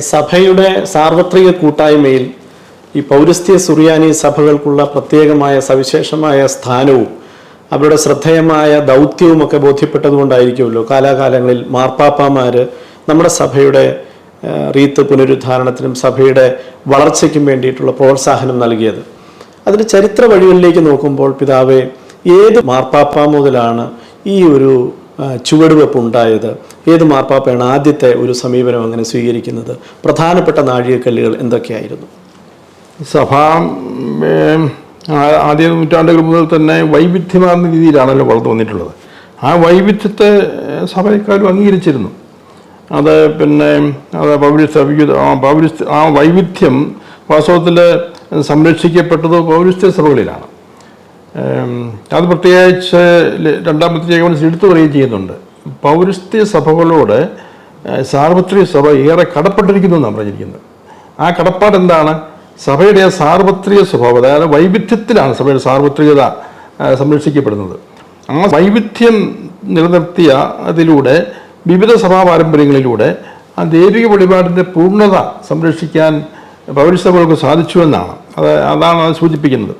സഭയുടെ സാർവത്രിക കൂട്ടായ്മയിൽ ഈ പൗരസ്ത്യ സുറിയാനി സഭകൾക്കുള്ള പ്രത്യേകമായ സവിശേഷമായ സ്ഥാനവും അവരുടെ ശ്രദ്ധേയമായ ദൗത്യവും ഒക്കെ ബോധ്യപ്പെട്ടതുകൊണ്ടായിരിക്കുമല്ലോ കാലാകാലങ്ങളിൽ മാർപ്പാപ്പാമാർ നമ്മുടെ സഭയുടെ റീത്ത് പുനരുദ്ധാരണത്തിനും സഭയുടെ വളർച്ചയ്ക്കും വേണ്ടിയിട്ടുള്ള പ്രോത്സാഹനം നൽകിയത്. അതിന് ചരിത്ര വഴികളിലേക്ക് നോക്കുമ്പോൾ പിതാവെ ഏത് മാർപ്പാപ്പ മുതലാണ് ഈ ഒരു ചുവടുവെപ്പ് ഉണ്ടായത് ഏത് മാർപ്പാപ്പയാണ് ആദ്യത്തെ ഒരു സമീപനം അങ്ങനെ സ്വീകരിക്കുന്നത്? പ്രധാനപ്പെട്ട നാഴികക്കല്ലുകൾ എന്തൊക്കെയായിരുന്നു? സഭ ആദ്യ നൂറ്റാണ്ടുകൾ മുതൽ തന്നെ വൈവിധ്യമാർന്ന രീതിയിലാണല്ലോ വളർന്നു വന്നിട്ടുള്ളത്. ആ വൈവിധ്യത്തെ സഭയെക്കാളും അംഗീകരിച്ചിരുന്നു. അത് പിന്നെ അത് പൗരസ്ത്യ വിവിധ- ആ വൈവിധ്യം വാസ്തവത്തിൽ സംരക്ഷിക്കപ്പെട്ടത് പൗരസ്ത്യ സഭകളിലാണ്. അത് പ്രത്യേകിച്ച് രണ്ടാമത്തെ ഏകമനസ് എടുത്തു പറയുകയും ചെയ്യുന്നുണ്ട്. പൗരസ്ത്യ സഭകളോട് സാർവത്രിക സഭ ഏറെ കടപ്പെട്ടിരിക്കുന്നു എന്നാണ് പറഞ്ഞിരിക്കുന്നത്. ആ കടപ്പാട് എന്താണ്? സഭയുടെ ആ സാർവത്രിക സ്വഭാവം അതായത് വൈവിധ്യത്തിലാണ് സഭയുടെ സാർവത്രികത സംരക്ഷിക്കപ്പെടുന്നത്. ആ വൈവിധ്യം നിലനിർത്തിയ അതിലൂടെ വിവിധ സഭാ പാരമ്പര്യങ്ങളിലൂടെ ആ ദൈവിക വെളിപാടിന്റെ പൂർണത സംരക്ഷിക്കാൻ പൗരസഭകൾക്ക് സാധിച്ചു എന്നാണ്. അത് അതാണ് അത് സൂചിപ്പിക്കുന്നത്.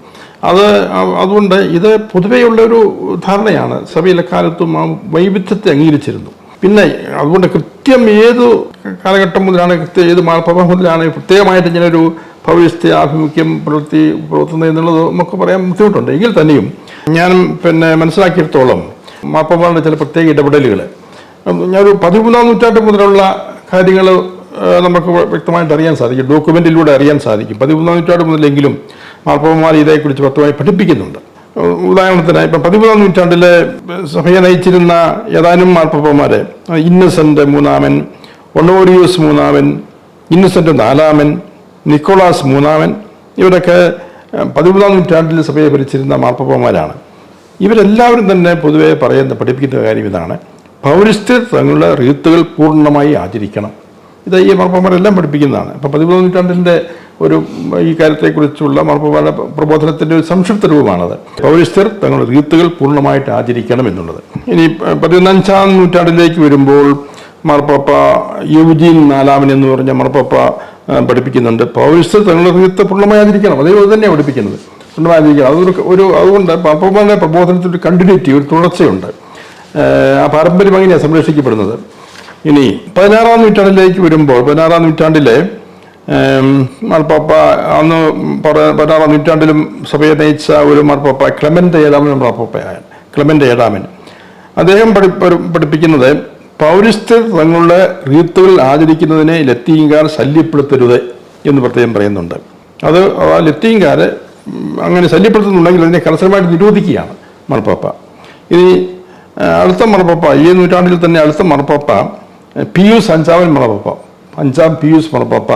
അത് അതുകൊണ്ട് ഇത് പൊതുവെയുള്ള ഒരു ധാരണയാണ്. സഭയിലെ കാലത്തും ആ വൈവിധ്യത്തെ അംഗീകരിച്ചിരുന്നു. പിന്നെ അതുകൊണ്ട് കൃത്യം ഏത് കാലഘട്ടം മുതലാണ് കൃത്യം ഏത് മാർപ്പാപ്പ മുതലാണ് പ്രത്യേകമായിട്ട് ഇങ്ങനെ ഒരു ഭവിഷ്യ ആഭിമുഖ്യം പുലർത്തി പുലർത്തുന്നത് എന്നുള്ളത് നമുക്ക് പറയാൻ ബുദ്ധിമുട്ടുണ്ട്. എങ്കിൽ തന്നെയും ഞാൻ പിന്നെ മനസ്സിലാക്കിയിടത്തോളം മാർപ്പാപ്പയുടെ ചില പ്രത്യേക ഇടപെടലുകൾ. ഞാനൊരു പതിമൂന്നാം നൂറ്റാണ്ട് മുതലുള്ള കാര്യങ്ങൾ നമുക്ക് വ്യക്തമായിട്ട് അറിയാൻ സാധിക്കും. ഡോക്യുമെന്റിലൂടെ അറിയാൻ സാധിക്കും. പതിമൂന്നാം നൂറ്റാണ്ട് മുതലെങ്കിലും മാർപ്പാപ്പന്മാർ ഇതേക്കുറിച്ച് വ്യക്തമായി പഠിപ്പിക്കുന്നുണ്ട്. ഉദാഹരണത്തിന് ഇപ്പം പതിമൂന്നാം നൂറ്റാണ്ടിലെ സഭയെ നയിച്ചിരുന്ന ഏതാനും മാർപ്പാപ്പന്മാരെ ഇന്നസെന്റ് മൂന്നാമൻ ഒണോറിയൂസ് മൂന്നാമൻ ഇന്നസെന്റ് നാലാമൻ നിക്കോളാസ് മൂന്നാമൻ ഇവരൊക്കെ പതിമൂന്നാം നൂറ്റാണ്ടിൽ സഭയെ ഭരിച്ചിരുന്ന മാർപ്പാപ്പന്മാരാണ്. ഇവരെല്ലാവരും തന്നെ പൊതുവെ പറയുന്ന പഠിപ്പിക്കുന്ന കാര്യം ഇതാണ്. പൗരസ്ത്യ തങ്ങളുടെ റീത്തുകൾ പൂർണമായി ആചരിക്കണം. ഇത് ഈ മാർപ്പാപ്പന്മാരെല്ലാം പഠിപ്പിക്കുന്നതാണ്. അപ്പം പതിമൂന്നാം നൂറ്റാണ്ടിന്റെ ഒരു ഈ കാര്യത്തെക്കുറിച്ചുള്ള മാർപ്പാപ്പയുടെ പ്രബോധനത്തിന്റെ ഒരു സംക്ഷിപ്ത രൂപമാണത്. പൗരസ്ത്യർ തങ്ങളുടെ റീത്തുകൾ പൂർണമായിട്ട് ആചരിക്കണം എന്നുള്ളത് ഇനി പതിനഞ്ചാം നൂറ്റാണ്ടിലേക്ക് വരുമ്പോൾ മാർപ്പാപ്പ യുജീൻ നാലാമൻ എന്ന് പറഞ്ഞ മാർപ്പാപ്പ പഠിപ്പിക്കുന്നുണ്ട്. പൗരസ്ത്യർ തങ്ങളുടെ റീത്ത് പൂർണമായി ആചരിക്കണം. അതേപോലെ തന്നെയാണ് പഠിപ്പിക്കുന്നത്. പൂർണമായി ആചരിക്കണം. അതൊരു ഒരു അതുകൊണ്ട് മാർപ്പാപ്പയുടെ പ്രബോധനത്തിൽ ഒരു കണ്ടിന്യൂറ്റി ഒരു തുടർച്ചയുണ്ട്. ആ പാരമ്പര്യം അങ്ങനെയാണ് സംരക്ഷിക്കപ്പെടുന്നത്. ഇനി പതിനാറാം നൂറ്റാണ്ടിലേക്ക് വരുമ്പോൾ പതിനാറാം നൂറ്റാണ്ടിലെ മാർപ്പാപ്പ അന്ന് പതിനാറാം നൂറ്റാണ്ടിലും സഭയെ നയിച്ച ഒരു മാർപ്പാപ്പ ക്ലെമന്റ് ഏഴാമൻ മാർപ്പാപ്പയായ ക്ലെമന്റ് ഏഴാമൻ അദ്ദേഹം പഠി പഠി- പഠിപ്പിക്കുന്നത് പൗരസ്ത്യർ തങ്ങളുടെ റീത്തുകൾ ആചരിക്കുന്നതിനെ ലത്തീൻകാർ ശല്യപ്പെടുത്തരുത് എന്ന് പ്രത്യേകം പറയുന്നുണ്ട്. അത് ആ ലത്തീൻകാർ അങ്ങനെ ശല്യപ്പെടുത്തുന്നുണ്ടെങ്കിൽ അതിനെ കർശനമായിട്ട് നിരോധിക്കുകയാണ് മാർപ്പാപ്പ. ഇനി അടുത്ത മറപ്പാപ്പ ഈ നൂറ്റാണ്ടിൽ തന്നെ അടുത്ത മറപ്പാപ്പ പിയൂസ് അഞ്ചാമൻ മറപ്പാപ്പ അഞ്ചാം പിയൂസ് മറപ്പാപ്പ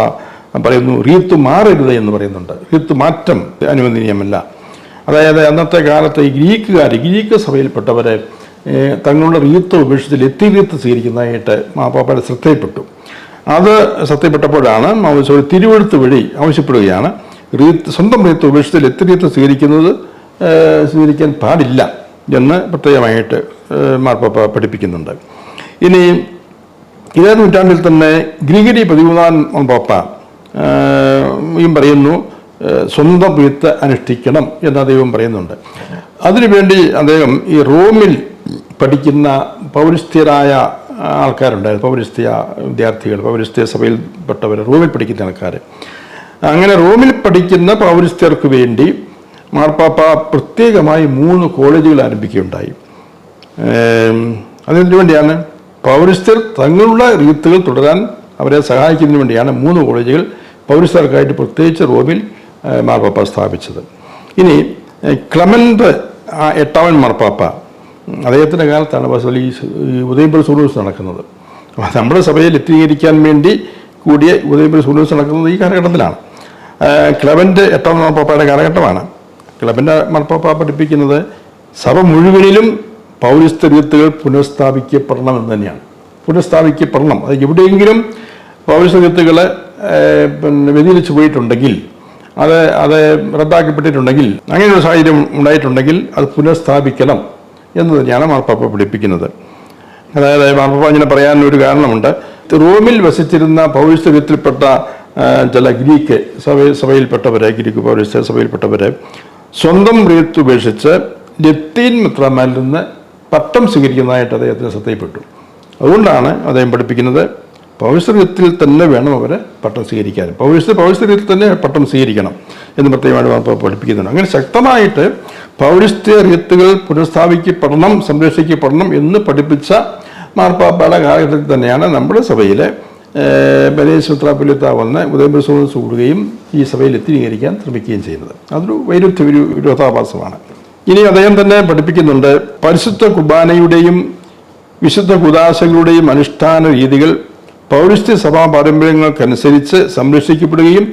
പറയുന്നു റീത്ത് മാറരുത് എന്ന് പറയുന്നുണ്ട്. റീത്ത് മാറ്റം അനുവദനീയമല്ല അതായത് അന്നത്തെ കാലത്ത് ഗ്രീക്കുകാർ ഗ്രീക്ക് സഭയിൽപ്പെട്ടവരെ തങ്ങളുടെ റീത്ത് ഉപേക്ഷിച്ച് ലത്തി റീത്ത് സ്വീകരിക്കുന്നതായിട്ട് മാപ്പാപ്പയുടെ ശ്രദ്ധയിൽപ്പെട്ടു. അത് ശ്രദ്ധയിൽപ്പെട്ടപ്പോഴാണ് ഒരു തിരുവഴുത്ത് വഴി ആവശ്യപ്പെടുകയാണ് റീത്ത് സ്വന്തം റീത്ത് ഉപേക്ഷിച്ച് ലത്തി റീത്ത് സ്വീകരിക്കുന്നത് സ്വീകരിക്കാൻ പാടില്ല എന്ന് പ്രത്യേകമായിട്ട് മാർപ്പാപ്പ പഠിപ്പിക്കുന്നുണ്ട്. ഇനി ഇതേ നൂറ്റാണ്ടിൽ തന്നെ ഗ്രിഗരി പതിമൂന്നാം പാപ്പ ഈ പറയുന്നു സ്വന്തം വിത്ത് അനുഷ്ഠിക്കണം എന്ന് അദ്ദേഹം പറയുന്നുണ്ട്. അതിനുവേണ്ടി അദ്ദേഹം ഈ റോമിൽ പഠിക്കുന്ന പൗരസ്ത്യരായ ആൾക്കാരുണ്ടായിരുന്നു പൗരസ്ത്യ വിദ്യാർത്ഥികൾ പൗരസ്ത്യ സഭയിൽപ്പെട്ടവർ റോമിൽ പഠിക്കുന്ന ആൾക്കാർ. അങ്ങനെ റോമിൽ പഠിക്കുന്ന പൗരസ്ത്യർക്ക് വേണ്ടി മാർപ്പാപ്പ പ്രത്യേകമായി മൂന്ന് കോളേജുകൾ ആരംഭിക്കുകയുണ്ടായി. അതിനു വേണ്ടിയാണ് പൗരസ്ത്യർ തങ്ങളുടെ റീത്തുകൾ തുടരാൻ അവരെ സഹായിക്കുന്നതിന് വേണ്ടിയാണ് മൂന്ന് കോളേജുകൾ പൗരസ്ഥർക്കായിട്ട് പ്രത്യേകിച്ച് റോമിൽ മാർപ്പാപ്പ സ്ഥാപിച്ചത്. ഇനി ക്ലമന്റ് എട്ടാമൻ മാർപ്പാപ്പ. അദ്ദേഹത്തിന്റെ കാലത്താണ് വസലി ഈ ഉദയപുര സൂണൂസ് നടക്കുന്നത്. നമ്മുടെ സഭയെ ലത്തീകരിക്കാൻ വേണ്ടി കൂടിയ ഉദയപുര സൂണൂസ് നടക്കുന്നത് ഈ കാലഘട്ടത്തിലാണ്. ക്ലബന്റെ എട്ടാം മാർപ്പാപ്പയുടെ കാലഘട്ടമാണ്. ക്ലബിന്റെ മാർപ്പാപ്പ പഠിപ്പിക്കുന്നത് സഭ മുഴുവനിലും പൗരസ്ത്യ പുനഃസ്ഥാപിക്കപ്പെടണമെന്ന് തന്നെയാണ്. പുനഃസ്ഥാപിക്കപ്പെടണം. അത് എവിടെയെങ്കിലും പൗരസംഘത്തുകൾ പിന്നെ വ്യതിരിച്ചു പോയിട്ടുണ്ടെങ്കിൽ അത് അത് റദ്ദാക്കപ്പെട്ടിട്ടുണ്ടെങ്കിൽ അങ്ങനെയൊരു സാഹചര്യം ഉണ്ടായിട്ടുണ്ടെങ്കിൽ അത് പുനഃസ്ഥാപിക്കണം എന്ന് തന്നെയാണ് മാർപ്പാപ്പ പഠിപ്പിക്കുന്നത്. അതായത് മാർപ്പാപ്പ ഇങ്ങനെ പറയാനൊരു കാരണമുണ്ട്. റോമിൽ വസിച്ചിരുന്ന പൗരസ്ത്യത്തിൽപ്പെട്ട ചില ഗ്രീക്ക് സഭ സഭയിൽപ്പെട്ടവരെ ഗ്രീക്ക് പൗരസ്ത്യ സഭയിൽപ്പെട്ടവരെ സ്വന്തം റീത്ത് ഉപേക്ഷിച്ച് ലത്തീൻ മിത്രമാരിൽ നിന്ന് പട്ടം സ്വീകരിക്കുന്നതായിട്ട് അദ്ദേഹത്തിന് ശ്രദ്ധയിൽപ്പെട്ടു. അതുകൊണ്ടാണ് അദ്ദേഹം പഠിപ്പിക്കുന്നത് പൗരസ്ത്യത്തിൽ തന്നെ വേണം അവരെ പട്ടം സ്വീകരിക്കാൻ പൗരസ്ത്യ പൗരസ്ത്യത്തിൽ തന്നെ പട്ടം സ്വീകരിക്കണം എന്ന് പ്രത്യേകമായിട്ട് പഠിപ്പിക്കുന്നുണ്ട്. അങ്ങനെ ശക്തമായിട്ട് പൗരസ്ത്യ റിയത്തുകൾ പുനഃസ്ഥാപിക്കപ്പെടണം സംരക്ഷിക്കപ്പെടണം എന്ന് പഠിപ്പിച്ച മാർപ്പാപ്പയുടെ കാലഘട്ടത്തിൽ തന്നെയാണ് നമ്മുടെ സഭയിലെ ബലേശ്വത്രാപുല്യത്ത വന്ന് ഉദയപ്രസവം കൂടുകയും ഈ സഭയിൽ എത്തിരീകരിക്കാൻ ശ്രമിക്കുകയും ചെയ്യുന്നത്. അതൊരു വൈരുദ്ധ്യ ഒരു വിരോധാഭാസമാണ്. ഇനി അദ്ദേഹം തന്നെ പഠിപ്പിക്കുന്നുണ്ട് പരിശുദ്ധ കുർബാനയുടെയും വിശുദ്ധ കുദാശകളുടെയും അനുഷ്ഠാന രീതികൾ പൗരസ്ത്യ സഭാ പാരമ്പര്യങ്ങൾക്കനുസരിച്ച് സംരക്ഷിക്കപ്പെടുകയും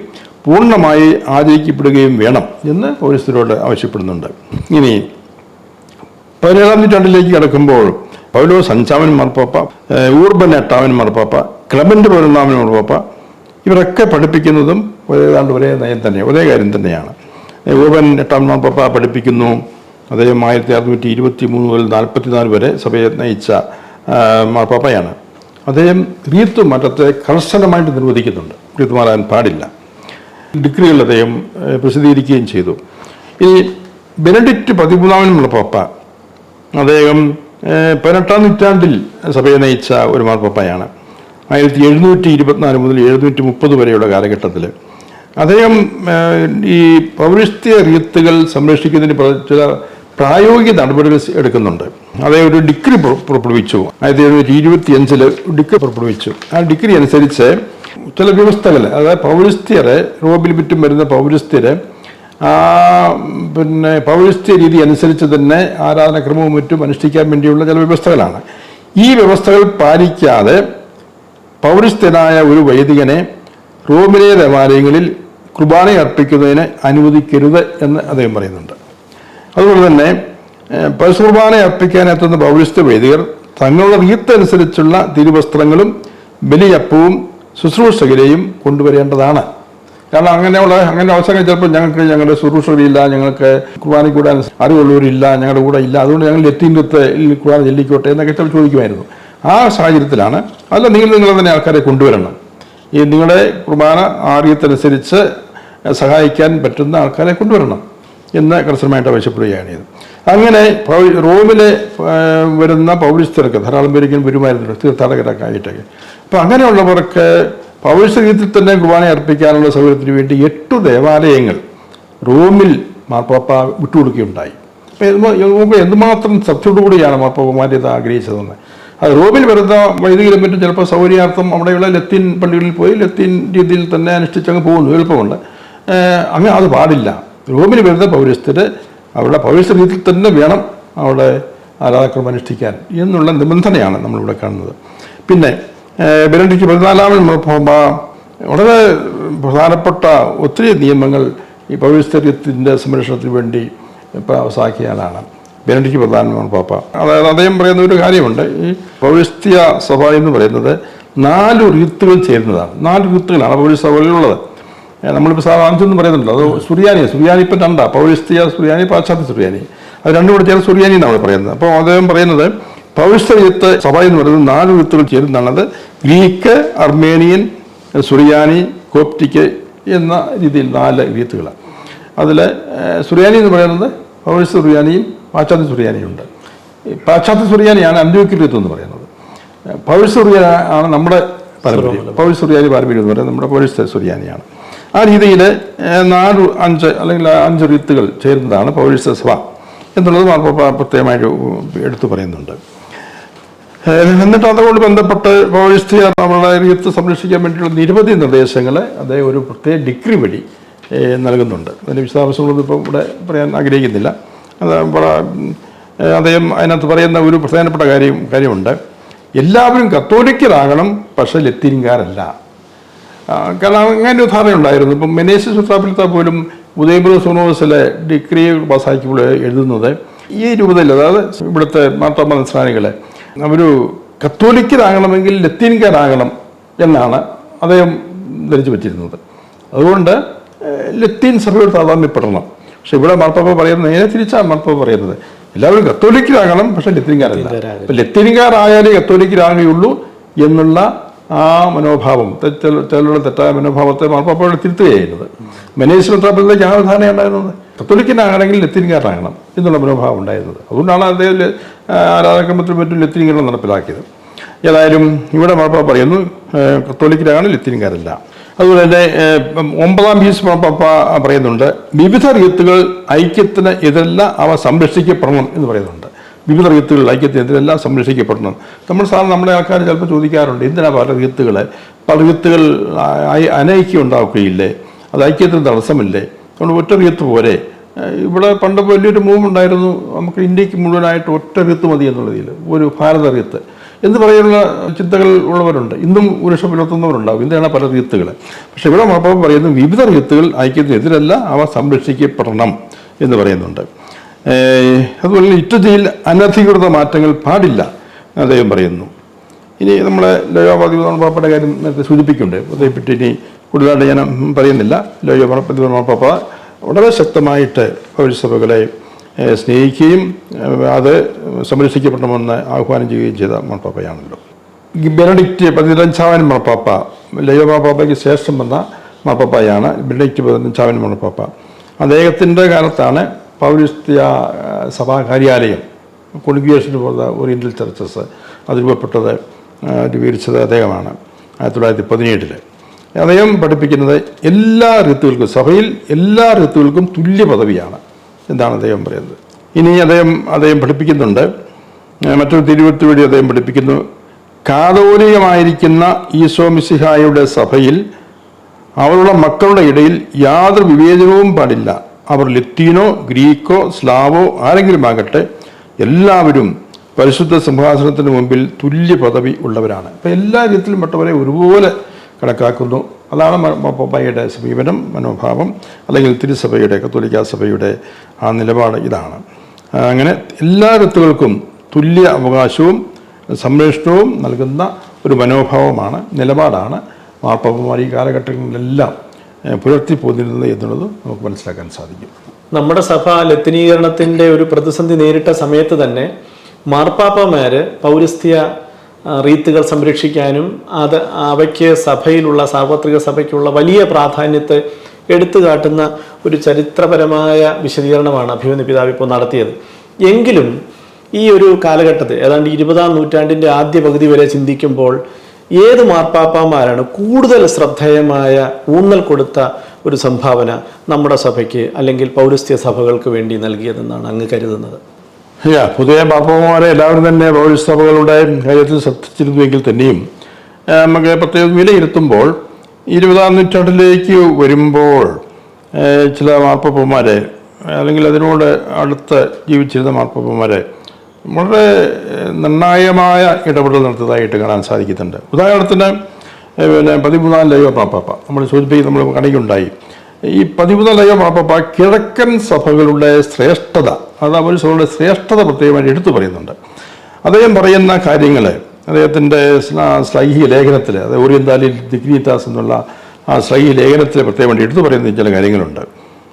പൂർണമായി ആചരിക്കപ്പെടുകയും വേണം എന്ന് പൗരസ്ത്യരോട് ആവശ്യപ്പെടുന്നുണ്ട്. ഇനി പതിനേഴാം നൂറ്റാണ്ടിലേക്ക് കടക്കുമ്പോൾ പൗലോ സഞ്ചാമൻ മാർപ്പാപ്പ ഊർബൻ എട്ടാമൻ മാർപ്പാപ്പ ക്ലബന്റെ പതിനൊന്നാമൻ മാർപ്പാപ്പ ഇവരൊക്കെ പഠിപ്പിക്കുന്നതും ഒരേതാണ്ട് ഒരേ നയം തന്നെ ഒരേ കാര്യം തന്നെയാണ്. ഊർബൻ എട്ടാമൻ മാർപ്പാപ്പ പഠിപ്പിക്കുന്നു. അദ്ദേഹം ആയിരത്തി അറുന്നൂറ്റി ഇരുപത്തി മൂന്ന് മുതൽ നാൽപ്പത്തിനാല് വരെ സഭയെ നയിച്ച മാർപ്പാപ്പയാണ് അദ്ദേഹം റീത്ത് മാറ്റത്തെ കർശനമായിട്ട് നിർവഹിക്കുന്നുണ്ട് റീത്ത് മാറാൻ പാടില്ല. ഡിഗ്രികൾ അദ്ദേഹം പ്രസിദ്ധീകരിക്കുകയും ചെയ്തു. ഇനി ബെനഡിക്റ്റ് പതിമൂന്നാമനുമുള്ള പാപ്പ അദ്ദേഹം പതിനെട്ടാം നൂറ്റാണ്ടിൽ സഭയെ നയിച്ച ഒരു മാർപ്പാപ്പയാണ് ആയിരത്തി എഴുന്നൂറ്റി ഇരുപത്തിനാല് മുതൽ എഴുന്നൂറ്റി മുപ്പത് വരെയുള്ള കാലഘട്ടത്തിൽ അദ്ദേഹം ഈ പൗരസ്ത്യ റീത്തുകൾ സംരക്ഷിക്കുന്നതിന് ചില പ്രായോഗിക നടപടികൾ എടുക്കുന്നുണ്ട്. അതായത് ഒരു ഡിഗ്രി പുറ- പുറപ്പെടുവിച്ചു. ആയിരത്തി എഴുന്നൂറ്റി ഇരുപത്തി അഞ്ചിൽ ഡിഗ്രി പുറപ്പെടുവിച്ചു. ആ ഡിഗ്രി അനുസരിച്ച് ചില വ്യവസ്ഥകൾ അതായത് പൗരസ്ത്യരെ റോബിൽ വിറ്റും വരുന്ന പൗരസ്ത്യരെ ആ പിന്നെ പൗരസ്ത്യ രീതി അനുസരിച്ച് തന്നെ ആരാധനക്രമവും മറ്റും അനുഷ്ഠിക്കാൻ വേണ്ടിയുള്ള ചില വ്യവസ്ഥകളാണ്. ഈ വ്യവസ്ഥകൾ പാലിക്കാതെ പൗരസ്ത്യനായ ഒരു വൈദികനെ റോമിലെ ദേവാലയങ്ങളിൽ കുർബാന അർപ്പിക്കുന്നതിന് അനുവദിക്കരുത് എന്ന് അദ്ദേഹം പറയുന്നുണ്ട്. അതുപോലെ തന്നെ പശുർബാന അർപ്പിക്കാൻ എത്തുന്ന പൗരസ്ത്യ വൈദികർ തങ്ങളുടെ റീത്തനുസരിച്ചുള്ള തിരുവസ്ത്രങ്ങളും ബലിയപ്പവും ശുശ്രൂഷകരെയും കൊണ്ടുവരേണ്ടതാണ്. കാരണം അങ്ങനെയുള്ള അങ്ങനെ അവസരങ്ങൾ ചിലപ്പോൾ ഞങ്ങൾക്ക് ഞങ്ങളുടെ ശുശ്രൂഷകരില്ല ഞങ്ങൾക്ക് കുർബാന കൂടാൻ അറിവുള്ളവരില്ല ഞങ്ങളുടെ കൂടെ ഇല്ല. അതുകൊണ്ട് ഞങ്ങൾ എത്തിന്റെ കുർബാന ചെല്ലിക്കോട്ടെ എന്നൊക്കെ ചിലപ്പോൾ ചോദിക്കുമായിരുന്നു. ആ സാഹചര്യത്തിലാണ് അല്ല നിങ്ങൾ നിങ്ങൾ തന്നെ ആൾക്കാരെ കൊണ്ടുവരണം. ഈ നിങ്ങളുടെ കുർബാന ആരോഗ്യത്തിനനുസരിച്ച് സഹായിക്കാൻ പറ്റുന്ന ആൾക്കാരെ കൊണ്ടുവരണം. എന്ന് കർശനമായിട്ട് ആവശ്യപ്പെടുകയാണ് ഇത്. അങ്ങനെ റോമിലെ വരുന്ന പൗരസ്ത്യർക്ക് ധാരാളം പേരിക്കും വരുമായിരുന്നു തീർത്ഥാടകരൊക്കെ അപ്പം അങ്ങനെയുള്ളവർക്ക് പൗരസ്ത്യത്തിൽ തന്നെ കുർബാന അർപ്പിക്കാനുള്ള സൗകര്യത്തിന് വേണ്ടി എട്ടു ദേവാലയങ്ങൾ റോമിൽ മാർപ്പാപ്പ വിട്ടുകൊടുക്കുകയുണ്ടായി. അപ്പം ഇത് എന്തുമാത്രം ശ്രദ്ധയോടുകൂടിയാണ് മാർപ്പാപ്പമാർ ഇത് ആഗ്രഹിച്ചതെന്ന്. അത് റോമിൽ വരുന്ന വൈദികരും മറ്റും ചിലപ്പോൾ സൗകര്യാർത്ഥം അവിടെയുള്ള ലത്തീൻ പള്ളികളിൽ പോയി ലത്തീൻ രീതിയിൽ തന്നെ അനുഷ്ഠിച്ചങ്ങ് പോകുന്നു എളുപ്പമുണ്ട്. അങ്ങ് അത് പാടില്ല. റോമിൽ വരുന്ന പൗരസ്ഥർ അവരുടെ പൗരസ്ത്യ രീതിയിൽ തന്നെ വേണം അവിടെ ആരാധക്രമം അനുഷ്ഠിക്കാൻ എന്നുള്ള നിബന്ധനയാണ് നമ്മളിവിടെ കാണുന്നത്. പിന്നെ ബെനഡിക്റ്റ് പതിനാലാമൻ വളരെ പ്രധാനപ്പെട്ട ഒത്തിരി നിയമങ്ങൾ ഈ പൗരസ്ത്യത്തിന്റെ സംരക്ഷണത്തിന് വേണ്ടി പാസാക്കിയാലാണ് ബെനഡിക്ക് പ്രധാനമാണ് പാപ്പ. അതായത് അദ്ദേഹം പറയുന്ന ഒരു കാര്യമുണ്ട് ഈ പൗരസ്ത്യ സഭ എന്ന് പറയുന്നത് നാല് റീത്തുകൾ ചേരുന്നതാണ്. നാല് സഭയിലുള്ളത് ഏ, നമ്മളിപ്പോൾ സാധാരണ അഞ്ചെന്ന് പറയുന്നുണ്ടല്ലോ. അത് സുറിയാനി സുറിയാനി ഇപ്പം രണ്ടാ. പൗരസ്ത്യ സുറിയാനി പാശ്ചാത്യ സുറിയാനി. അത് രണ്ടും കൂടെ ചേർന്ന് സുറിയാനി എന്നാണ് പറയുന്നത്. അപ്പോൾ അദ്ദേഹം പറയുന്നത് പൗരസ്ത്യ യുദ്ധ സഭ എന്ന് പറയുന്നത് നാല് യുദ്ധങ്ങൾ ചേരുന്നതാണത്. ഗ്രീക്ക് അർമേനിയൻ സുറിയാനി കോപ്റ്റിക്ക് എന്ന രീതിയിൽ നാല് റീത്തുകളാണ് അതിൽ സുറിയാനി എന്ന് പറയുന്നത് പൗരസ്ത്യ സുറിയാനിയും പാശ്ചാത്യ സുറിയാനിയും ഉണ്ട്. പാശ്ചാത്യ സുറിയാനിയാണ് അന്ത്യോക്കിൽ യുദ്ധം എന്ന് പറയുന്നത്. പൗരസ്ത്യ സുറിയാനി ആണ് നമ്മുടെ പാരമ്പര്യം പൗരസ്ത്യ സുറിയാനി പാരമ്പര്യം എന്ന് പറയുന്നത് നമ്മുടെ പൗരസ്ത്യ സുറിയാനിയാണ്. ആ രീതിയിൽ നാല് അഞ്ച് അല്ലെങ്കിൽ അഞ്ച് റീത്തുകൾ ചേരുന്നതാണ് പൗരസ്ത്യ സഭ എന്നുള്ളത് മാർപ്പാപ്പ പ്രത്യേകമായിട്ട് എടുത്തു പറയുന്നുണ്ട്. എന്നിട്ട് അതുകൊണ്ട് ബന്ധപ്പെട്ട് പൗരസ്ത്യ നമ്മുടെ റീത്ത് സംരക്ഷിക്കാൻ വേണ്ടിയുള്ള നിരവധി നിർദ്ദേശങ്ങൾ അദ്ദേഹം ഒരു പ്രത്യേക ഡിഗ്രി വഴി നൽകുന്നുണ്ട്. അതിന്റെ വിശദാംശങ്ങളൊന്നും ഇപ്പം ഇവിടെ പറയാൻ ആഗ്രഹിക്കുന്നില്ല. അത് അദ്ദേഹം അതിനകത്ത് പറയുന്ന ഒരു പ്രധാനപ്പെട്ട കാര്യം കാര്യമുണ്ട്. എല്ലാവരും കത്തോലിക്കലാകണം പക്ഷേ ലത്തീൻകാരല്ല. കാരണം അങ്ങനെ ഒരു ധാരണ ഉണ്ടായിരുന്നു ഇപ്പം മെനേസി സുത്താപ്പിലത്ത പോലും ഉദയപുര സോണോസിലെ ഡിഗ്രി പാസ്സാക്കിയപ്പോൾ എഴുതുന്നത്. ഈ രൂപതയിൽ അതായത് ഇവിടുത്തെ മാർത്തോമ നിസ്രാനികളെ അവരു കത്തോലിക്കരാകണമെങ്കിൽ ലത്തീൻകാരാകണം എന്നാണ് അദ്ദേഹം ധരിച്ചു വച്ചിരുന്നത്. അതുകൊണ്ട് ലത്തീൻ സഭയോട് താതാമ്യപ്പെടണം പക്ഷെ ഇവിടെ മാർപ്പാപ്പ പറയുന്നത് നേരെ തിരിച്ചാണ് മാർപ്പാപ്പ പറയുന്നത്. എല്ലാവരും കത്തോലിക്കരാകണം പക്ഷെ ലത്തീൻകാരല്ല. ലത്തീൻകാരായാലേ കത്തോലിക്കരാകുകയുള്ളൂ എന്നുള്ള ആ മനോഭാവം ചിലരുടെ തെറ്റായ മനോഭാവത്തെ മാർപ്പാപ്പയോട് തിരുത്തുകയായിരുന്നത് മനേശ്വര മെത്രാപ്പൊലിത്തയ്ക്ക് ആ ഒരു ധാരണ ഉണ്ടായിരുന്നത് കത്തോലിക്കനാകണമെങ്കിൽ ലത്തീൻകാരനാകണം എന്നുള്ള മനോഭാവം ഉണ്ടായിരുന്നത്. അതുകൊണ്ടാണ് അദ്ദേഹം ആരാധനക്രമത്തിൽ മറ്റും ലത്തീൻകരണം നടപ്പിലാക്കിയത്. ഏതായാലും ഇവിടെ മാർപ്പാപ്പ പറയുന്നു കത്തോലിക്കനാണ് ലത്തീൻകാരല്ല. അതുപോലെ തന്നെ ഒമ്പതാം പീസ് മാർപ്പാപ്പ പറയുന്നുണ്ട് വിവിധ റീത്തുകൾ ഐക്യത്തിന് എതിരല്ല അവ സംരക്ഷിക്കപ്പെടണം എന്ന് പറയുന്നുണ്ട്. വിവിധ റീത്തുകൾ ഐക്യത്തിന് എതിരെല്ലാം സംരക്ഷിക്കപ്പെടണം. നമ്മൾ സാധാരണ നമ്മുടെ ആൾക്കാർ ചിലപ്പോൾ ചോദിക്കാറുണ്ട് എന്തിനാ പല റീത്തുകൾ പല റീത്തുകൾ അനൈക്യം ഉണ്ടാക്കുകയില്ലേ? അത് ഐക്യത്തിന് തടസ്സമില്ലേ? അതുകൊണ്ട് ഒറ്റ റീത്ത് പോരെ. ഇവിടെ പണ്ട് വലിയൊരു മൂവ് ഉണ്ടായിരുന്നു നമുക്ക് ഇന്ത്യയ്ക്ക് മുഴുവനായിട്ട് ഒറ്റ റീത്ത് മതി എന്നുള്ളതിൽ ഒരു ഭാരത റീത്ത് എന്ന് പറയുന്ന ചിന്തകൾ ഉള്ളവരുണ്ട് ഇന്നും ഉരുഷം പുലർത്തുന്നവരുണ്ടാവും ഇന്നാണ് പല റീത്തുകൾ പക്ഷേ ഇവിടെ മാപ്പാപ്പ പറയുന്നു വിവിധ റീത്തുകൾ ഐക്യത്തിനെതിരല്ല അവ സംരക്ഷിക്കപ്പെടണം എന്ന് പറയുന്നുണ്ട്. അതുപോലെ ഇറ്റലിയിൽ അനധികൃത മാറ്റങ്ങൾ പാടില്ല അദ്ദേഹം പറയുന്നു. ഇനി നമ്മളെ ലോയോപാതി പാപ്പയുടെ കാര്യം നേരത്തെ സൂചിപ്പിക്കുന്നുണ്ട്. അതേപ്പറ്റി ഇനി കൂടുതലായിട്ട് ഞാൻ പറയുന്നില്ല. ലോയോപാതി പാപ്പ വളരെ ശക്തമായിട്ട് പൗരസഭകളെ സ്നേഹിക്കുകയും അത് സംരക്ഷിക്കപ്പെടണമെന്ന് ആഹ്വാനം ചെയ്യുകയും ചെയ്ത മാർപ്പാപ്പയാണല്ലോ ഈ ബെനഡിക്റ്റ് പതിനഞ്ചാവൻ മാർപ്പാപ്പ ലയോ മാർപ്പാപ്പയ്ക്ക് ശേഷം വന്ന മാർപ്പാപ്പയാണ് ബെനഡിക്റ്റ് പതിനഞ്ചാവൻ മാർപ്പാപ്പ അദ്ദേഹത്തിന്റെ കാലത്താണ് പൗരസ്ത്യ സഭാ കാര്യാലയം congregation for the oriental churches അത് രൂപപ്പെട്ടത് രൂപീകരിച്ചത് അദ്ദേഹമാണ് ആയിരത്തി തൊള്ളായിരത്തി പതിനേഴിൽ അദ്ദേഹം പഠിപ്പിക്കുന്നത് എല്ലാ ഋത്തുക്കൾക്കും സഭയിൽ എല്ലാ ഋത്തുക്കൾക്കും തുല്യ പദവിയാണ് എന്നാണ് അദ്ദേഹം പറയുന്നത്. ഇനി അദ്ദേഹം അദ്ദേഹം പഠിപ്പിക്കുന്നുണ്ട്. മറ്റൊരു തിരുവഴുത്ത് വഴി അദ്ദേഹം പഠിപ്പിക്കുന്നു. കാതോലികമായിരിക്കുന്ന ഈശോ മിശിഹായുടെ സഭയിൽ അവരുടെ മക്കളുടെ ഇടയിൽ യാതൊരു വിവേചനവും പാടില്ല. അവർ ലത്തീനോ ഗ്രീക്കോ സ്ലാവോ ആരെങ്കിലും ആകട്ടെ എല്ലാവരും പരിശുദ്ധ സിംഹാസനത്തിന് മുമ്പിൽ തുല്യ പദവി ഉള്ളവരാണ്. അപ്പം എല്ലാ വിധത്തിലും പെട്ടവരെ ഒരുപോലെ കണക്കാക്കുന്നു. അതാണ് പപ്പയുടെ സമീപനം മനോഭാവം അല്ലെങ്കിൽ തിരുസഭയുടെ കത്തോലിക്ക സഭയുടെ ആ നിലപാട് ഇതാണ്. അങ്ങനെ എല്ലാ കത്തുകൾക്കും തുല്യ അവകാശവും സംരക്ഷണവും നൽകുന്ന ഒരു മനോഭാവമാണ് നിലപാടാണ് മാർപ്പാപ്പമാർ ഈ കാലഘട്ടങ്ങളിലെല്ലാം പുലർത്തി പോന്നിരുന്നത് എന്നുള്ളത് നമുക്ക് മനസ്സിലാക്കാൻ സാധിക്കും. നമ്മുടെ സഭ ലത്തിനീകരണത്തിന്റെ ഒരു പ്രതിസന്ധി നേരിട്ട സമയത്ത് തന്നെ മാർപ്പാപ്പമാര് പൗരസ്ത്യ റീത്തുകൾ സംരക്ഷിക്കാനും അത് അവയ്ക്ക് സഭയിലുള്ള സാർവത്രിക സഭയ്ക്കുള്ള വലിയ പ്രാധാന്യത്തെ എടുത്തു കാട്ടുന്ന ഒരു ചരിത്രപരമായ വിശദീകരണമാണ് അഭിമന്യ പിതാവ് ഇപ്പോൾ നടത്തിയത്. എങ്കിലും ഈ ഒരു കാലഘട്ടത്തിൽ ഏതാണ്ട് ഇരുപതാം നൂറ്റാണ്ടിന്റെ ആദ്യ പകുതി വരെ ചിന്തിക്കുമ്പോൾ ഏത് മാർപ്പാപ്പാമാരാണ് കൂടുതൽ ശ്രദ്ധേയമായ ഊന്നൽ കൊടുത്ത ഒരു സംഭാവന നമ്മുടെ സഭയ്ക്ക് അല്ലെങ്കിൽ പൗരസ്ത്യ സഭകൾക്ക് വേണ്ടി നൽകിയതെന്നാണ് അങ്ങ് കരുതുന്നത്? യാ പൊതുവെ പാപ്പമാരെ എല്ലാവരും തന്നെ പൗരസഭകളുടെ കാര്യത്തിൽ ശ്രദ്ധിച്ചിരുന്നുവെങ്കിൽ തന്നെയും നമുക്ക് പ്രത്യേകം വിലയിരുത്തുമ്പോൾ ഇരുപതാം നൂറ്റാണ്ടിലേക്ക് വരുമ്പോൾ ചില മാർപ്പാപ്പന്മാരെ അല്ലെങ്കിൽ അതിനോട് അടുത്ത് ജീവിച്ചിരുന്ന മാർപ്പപ്പന്മാരെ വളരെ നിർണായകമായ ഇടപെടൽ നടത്തിയതായിട്ട് കാണാൻ സാധിക്കുന്നുണ്ട്. ഉദാഹരണത്തിന് പിന്നെ പതിമൂന്നാം ലയോ മാപ്പാപ്പ നമ്മൾ സൂചിപ്പിക്കുന്ന നമ്മൾ കണിക്കുണ്ടായി ഈ പതിമൂന്നാം ലയോ പാപ്പ കിഴക്കൻ സഭകളുടെ ശ്രേഷ്ഠത അത് അവർ സഭകളുടെ ശ്രേഷ്ഠത പ്രത്യേകമായിട്ട് എടുത്തു പറയുന്നുണ്ട്. അദ്ദേഹം പറയുന്ന കാര്യങ്ങൾ അദ്ദേഹത്തിന്റെ സ്ലൈഹി ലേഖനത്തിൽ അത് ഓറിയന്താലി ദിഗ്നീതാസ് എന്നുള്ള ആ സ്ലൈഹി ലേഖനത്തിൽ പ്രത്യേകമായിട്ട് എടുത്തു പറയുന്ന ചില കാര്യങ്ങളുണ്ട്.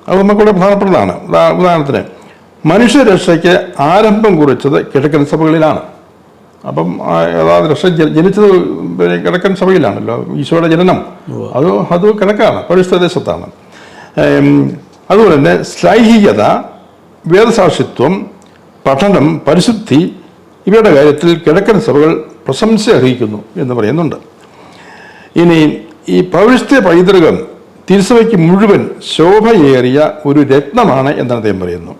അത് നമുക്കിവിടെ പ്രധാനപ്പെട്ടതാണ്. ഉദാ- ഉദാഹരണത്തിന് മനുഷ്യരക്ഷയ്ക്ക് ആരംഭം കുറിച്ചത് കിഴക്കൻ സഭകളിലാണ്. അപ്പം അതായത് രക്ഷ ജനിച്ചത് കിഴക്കൻ സഭയിലാണല്ലോ ഈശോയുടെ ജനനം. അത് അത് കിഴക്കാണ് പരിസ്ഥദേശത്താണ് അതുപോലെ തന്നെ ശ്ലൈഹികത വേദസാക്ഷിത്വം പഠനം പരിശുദ്ധി ഇവയുടെ കാര്യത്തിൽ കിഴക്കൻ സഭകൾ പ്രശംസ അർഹിക്കുന്നു എന്ന് പറയുന്നുണ്ട്. ഇനി ഈ പ്രവിശ്യ പൈതൃകം തിരുസഭയ്ക്ക് മുഴുവൻ ശോഭയേറിയ ഒരു രത്നമാണ് എന്ന് അദ്ദേഹം പറയുന്നു.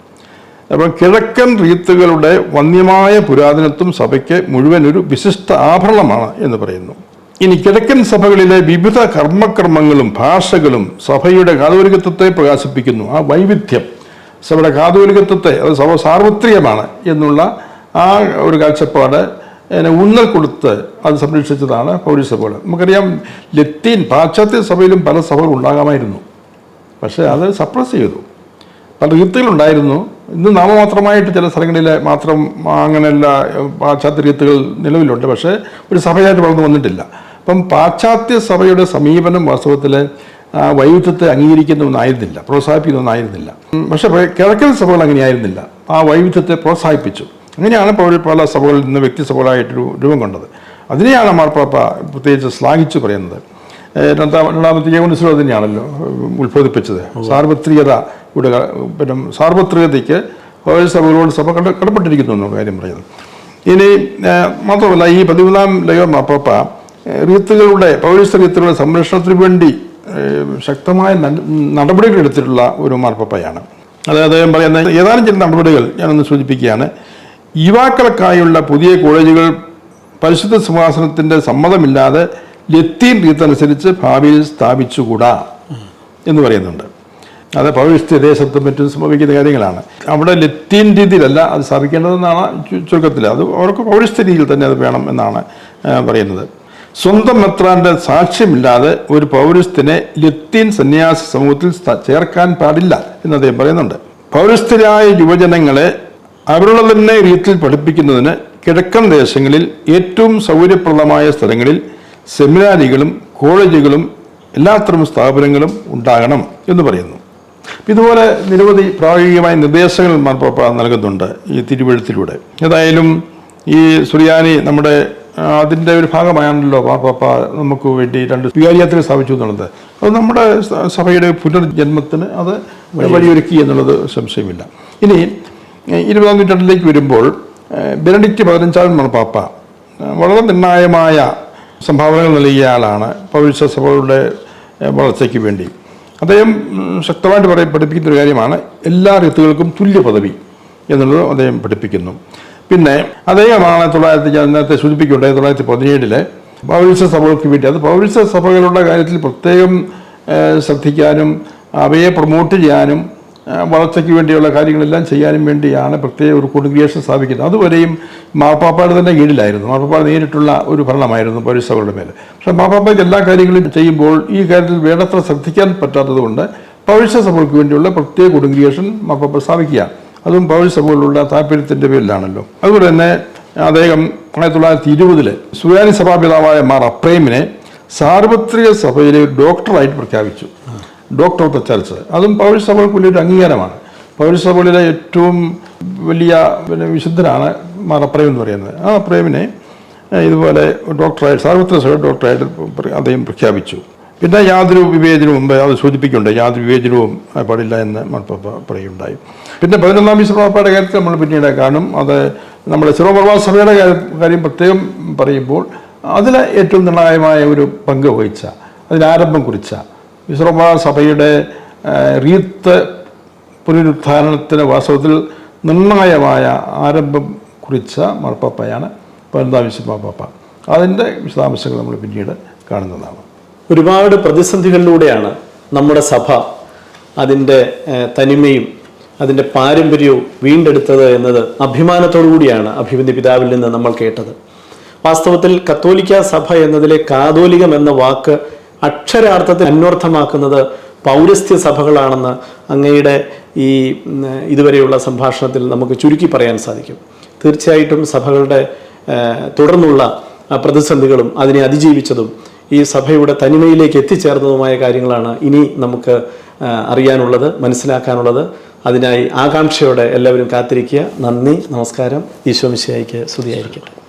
അപ്പം കിഴക്കൻ റീത്തുകളുടെ വന്യമായ പുരാതനത്വം സഭയ്ക്ക് മുഴുവൻ ഒരു വിശിഷ്ട ആഭരണമാണ് എന്ന് പറയുന്നു. ഇനി കിഴക്കൻ സഭകളിലെ വിവിധ കർമ്മക്രമങ്ങളും ഭാഷകളും സഭയുടെ കാതോലികത്വത്തെ പ്രകാശിപ്പിക്കുന്നു. ആ വൈവിധ്യം സഭയുടെ കാതോലികത്വത്തെ അത് സഭ സാർവത്രികമാണ് എന്നുള്ള ആ ഒരു കാഴ്ചപ്പാട് അതിനെ ഊന്നൽ കൊടുത്ത് അത് സംരക്ഷിച്ചതാണ് പൗരസഭകൾ. നമുക്കറിയാം ലത്തീൻ പാശ്ചാത്യ സഭയിലും പല സഭകൾ ഉണ്ടാകാമായിരുന്നു. പക്ഷേ അത് സപ്രസ് ചെയ്തു. പല റീത്തുകളുണ്ടായിരുന്നു. ഇന്ന് നാമമാത്രമായിട്ട് ചില സ്ഥലങ്ങളിൽ മാത്രം അങ്ങനെയുള്ള പാശ്ചാത്യ റീത്തുകൾ നിലവിലുണ്ട്. പക്ഷേ ഒരു സഭയായിട്ട് വളർന്നു വന്നിട്ടില്ല. അപ്പം പാശ്ചാത്യ സഭയുടെ സമീപനം വാസ്തവത്തിൽ വൈവിധ്യത്തെ അംഗീകരിക്കുന്ന ഒന്നായിരുന്നില്ല പ്രോത്സാഹിപ്പിക്കുന്ന ഒന്നായിരുന്നില്ല പക്ഷേ കിഴക്കൻ സഭകൾ അങ്ങനെയായിരുന്നില്ല. ആ വൈവിധ്യത്തെ പ്രോത്സാഹിപ്പിച്ചു. അങ്ങനെയാണ് പൗര പല സഭകളിൽ നിന്ന് വ്യക്തിസഭകളായിട്ട് സഭകളായിട്ട് രൂപം കൊണ്ടത്. അതിനെയാണ് മാർപ്പാപ്പ പ്രത്യേകിച്ച് ശ്ലാഘിച്ചു പറയുന്നത്. രണ്ടാം രണ്ടാമത്തെ യൂണിസിലോ തന്നെയാണല്ലോ ഉത്ബോധിപ്പിച്ചത്. സാർവത്രികത ഇവിടെ പിന്നെ സാർവത്രികതയ്ക്ക് സഭകളോട് സഭ കട കടപ്പെട്ടിരിക്കുന്നു എന്നുള്ള കാര്യം പറയുന്നത് ഇനി മാത്രമല്ല ഈ പതിമൂന്നാം ലയോ മാപ്പ റീത്തുകളുടെ പൗരസ്ത്യ റീത്തുകളുടെ സംരക്ഷണത്തിന് വേണ്ടി ശക്തമായ നടപടികൾ എടുത്തിട്ടുള്ള ഒരു മാർപ്പപ്പയാണ്. അതായത് അദ്ദേഹം പറയുന്ന ഏതാനും ചില നടപടികൾ ഞാനൊന്ന് സൂചിപ്പിക്കുകയാണ്. യുവാക്കൾക്കായുള്ള പുതിയ കോളേജുകൾ പരിശുദ്ധ സിംഹാസനത്തിന്റെ സമ്മതമില്ലാതെ ലത്തീൻ രീതനുസരിച്ച് ഭാവിയിൽ സ്ഥാപിച്ചുകൂടാ എന്ന് പറയുന്നുണ്ട്. അത് പൗരസ്ത്യ ദേശത്തും മറ്റും സംഭവിക്കുന്ന കാര്യങ്ങളാണ്. അവിടെ ലത്തീൻ രീതിയിലല്ല അത് സ്ഥാപിക്കേണ്ടതെന്നാണ് ചുരുക്കത്തിൽ അത് അവർക്ക് പൗരസ്ത്യ രീതിയിൽ തന്നെ അത് വേണം എന്നാണ് പറയുന്നത്. സ്വന്തം മെത്രാന്റെ സാക്ഷ്യമില്ലാതെ ഒരു പൗരസ്ത്യനെ ലത്തീൻ സന്യാസ സമൂഹത്തിൽ ചേർക്കാൻ പാടില്ല എന്ന് അദ്ദേഹം പറയുന്നുണ്ട്. പൗരസ്ത്യരായ യുവജനങ്ങളെ അവരുടെ തന്നെ രീതിയിൽ പഠിപ്പിക്കുന്നതിന് കിഴക്കൻ ദേശങ്ങളിൽ ഏറ്റവും സൗകര്യപ്രദമായ സ്ഥലങ്ങളിൽ സെമിനാരികളും കോളേജുകളും എല്ലാത്തരം സ്ഥാപനങ്ങളും ഉണ്ടാകണം എന്ന് പറയുന്നു. ഇതുപോലെ നിരവധി പ്രായോഗികമായ നിർദ്ദേശങ്ങൾ മാർപ്പാപ്പ നൽകുന്നുണ്ട് ഈ തിരുവഴുത്തിലൂടെ. ഏതായാലും ഈ സുറിയാനി നമ്മുടെ അതിന്റെ ഒരു ഭാഗമാണല്ലോ മാർപ്പാപ്പ നമുക്ക് വേണ്ടി രണ്ട് വികാരിയാത്ര സ്ഥാപിച്ചു എന്നുള്ളത്. അത് നമ്മുടെ സഭയുടെ പുനർജന്മത്തിന് അത് വഴിയൊരുക്കി എന്നുള്ളത് സംശയമില്ല. ഇനി ഇരുപതാം നൂറ്റാണ്ടിലേക്ക് വരുമ്പോൾ ബെനഡിക്റ്റ് പതിനഞ്ചാമൻ മാർപ്പാപ്പ വളരെ നിർണായകമായ സംഭാവനകൾ നൽകിയ ആളാണ്. പൗരസ്ത്യ സഭകളുടെ വളർച്ചയ്ക്ക് വേണ്ടി. അദ്ദേഹം ശക്തമായിട്ട് പറയ പഠിപ്പിക്കുന്ന ഒരു കാര്യമാണ്. എല്ലാ ഋത്തുക്കൾക്കും തുല്യ പദവി എന്നുള്ളത് അദ്ദേഹം പഠിപ്പിക്കുന്നു. പിന്നെ അദ്ദേഹമാണ് തൊള്ളായിരത്തി ഞാൻ നേരത്തെ സൂചിപ്പിക്കുകയുണ്ടായി തൊള്ളായിരത്തി പതിനേഴിലെ പൗരസ്ത്യ സഭകൾക്ക് വേണ്ടി. അത് പൗരസ്ത്യ സഭകളുടെ കാര്യത്തിൽ പ്രത്യേകം ശ്രദ്ധിക്കാനും അവയെ പ്രൊമോട്ട് ചെയ്യാനും വളർച്ചയ്ക്ക് വേണ്ടിയുള്ള കാര്യങ്ങളെല്ലാം ചെയ്യാനും വേണ്ടിയാണ് പ്രത്യേക ഒരു കോൺഗ്രിയേഷൻ സ്ഥാപിക്കുന്നത്. അതുവരെയും മാപ്പാപ്പയുടെ തന്നെ കീഴിലായിരുന്നു. മാപ്പാപ്പാട് നേരിട്ടുള്ള ഒരു ഭരണമായിരുന്നു പൗരസഭകളുടെ മേലെ പക്ഷേ മാപ്പാപ്പയ്ക്ക് എല്ലാ കാര്യങ്ങളും ചെയ്യുമ്പോൾ ഈ കാര്യത്തിൽ വേണ്ടത്ര ശ്രദ്ധിക്കാൻ പറ്റാത്തതുകൊണ്ട് പൗരസഭകൾക്ക് സഭകൾക്ക് വേണ്ടിയുള്ള പ്രത്യേക കൊടുങ്കിയേഷൻ മാപ്പാപ്പ സ്ഥാപിക്കുക. അതും പൗരസഭകളിലുള്ള താല്പര്യത്തിന്റെ പേരിലാണല്ലോ. അതുപോലെ തന്നെ അദ്ദേഹം ആയിരത്തി തൊള്ളായിരത്തി ഇരുപതിൽ സുയാനി സഭാപിതാവായ മാർ അപ്രേമിനെ സാർവത്രിക സഭയിലെ ഡോക്ടറായിട്ട് പ്രഖ്യാപിച്ചു. ഡോക്ടർ ഓഫ് ദ ചർച്ച് അതും പൗരസഭകൾക്ക് വലിയൊരു അംഗീകാരമാണ്. പൗരസഭകളിലെ ഏറ്റവും വലിയ പിന്നെ വിശുദ്ധനാണ് മാറപ്രേം എന്ന് പറയുന്നത്. ആ പ്രേമിനെ ഇതുപോലെ ഡോക്ടറായിട്ട് സാർവത്രിക സഭ ഡോക്ടറായിട്ട് അദ്ദേഹം പ്രഖ്യാപിച്ചു. പിന്നെ യാതൊരു വിവേചനവും മുമ്പ് അത് സൂചിപ്പിക്കുന്നുണ്ട്. യാതൊരു വിവേചനവും പാടില്ല എന്ന് മണപ്പ പറയുണ്ടായി പിന്നെ പതിനൊന്നാം വിശ്വപാപ്പയുടെ കാര്യത്തിൽ നമ്മൾ പിന്നീട് കാണും. അത് നമ്മുടെ സിറോപർവാ സഭയുടെ കാര്യം പ്രത്യേകം പറയുമ്പോൾ അതിൽ ഏറ്റവും നിർണായകമായ ഒരു പങ്ക് വഹിച്ച അതിനാരംഭം കുറിച്ച വിശ്രമ സഭയുടെ റീത്ത് പുനരുത്ഥാനത്തിന് വാസ്തവത്തിൽ നിർണായകമായ ആരംഭം കുറിച്ച മാർപ്പാപ്പയാണ് പതിനൊന്നാം വിശ്വപാപ്പ അതിന്റെ വിശദാംശങ്ങൾ നമ്മൾ പിന്നീട് കാണുന്നതാണ്. ഒരുപാട് പ്രതിസന്ധികളിലൂടെയാണ് നമ്മുടെ സഭ അതിന്റെ തനിമയും അതിന്റെ പാരമ്പര്യവും വീണ്ടെടുത്തത് എന്നത് അഭിമാനത്തോടു കൂടിയാണ് അഭിമന്യ പിതാവിൽ നിന്ന് നമ്മൾ കേട്ടത്. വാസ്തവത്തിൽ കത്തോലിക്ക സഭ എന്നതിലെ കാതോലികം എന്ന വാക്ക് അക്ഷരാർത്ഥത്തിൽ അന്വർത്ഥമാക്കുന്നത് പൗരസ്ത്യ സഭകളാണെന്ന് അങ്ങയുടെ ഈ ഇതുവരെയുള്ള സംഭാഷണത്തിൽ നമുക്ക് ചുരുക്കി പറയാൻ സാധിക്കും. തീർച്ചയായിട്ടും സഭകളുടെ തുടർന്നുള്ള പ്രതിസന്ധികളും അതിനെ അതിജീവിച്ചതും ഈ സഭയുടെ തനിമയിലേക്ക് എത്തിച്ചേർന്നതുമായ കാര്യങ്ങളാണ് ഇനി നമുക്ക് അറിയാനുള്ളത് മനസ്സിലാക്കാനുള്ളത്. അതിനായി ആകാംക്ഷയോടെ എല്ലാവരും കാത്തിരിക്കുക. നന്ദി നമസ്കാരം. ഈശോ മിശിയായിക്ക് സ്തുതിയായിരിക്കട്ടെ.